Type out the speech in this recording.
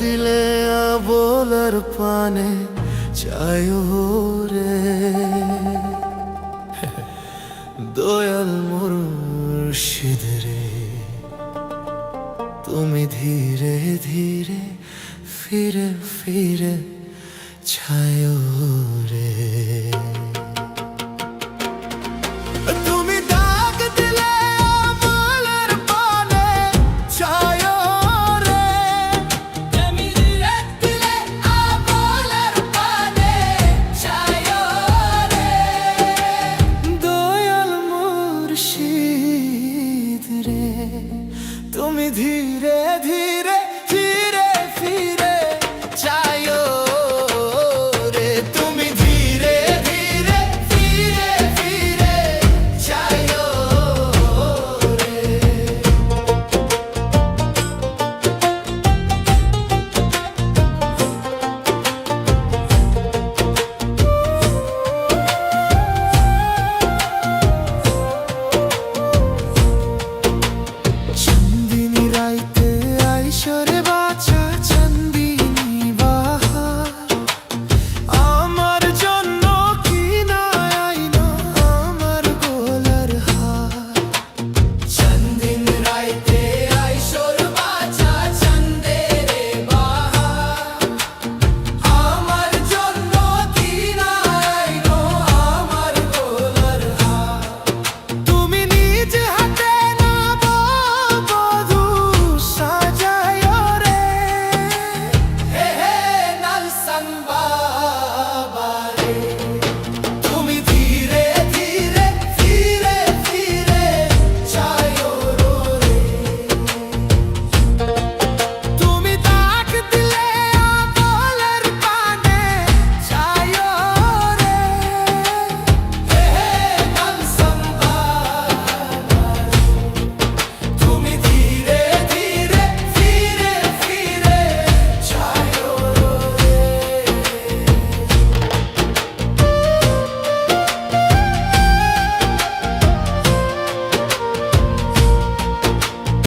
দিলে আবলার পানে চায় রে। দয়াল মুর্শিদ রে, তুমি ধীরে ধীরে ফিরে ফিরে ছায় রে। তুমি ধীরে ধীরে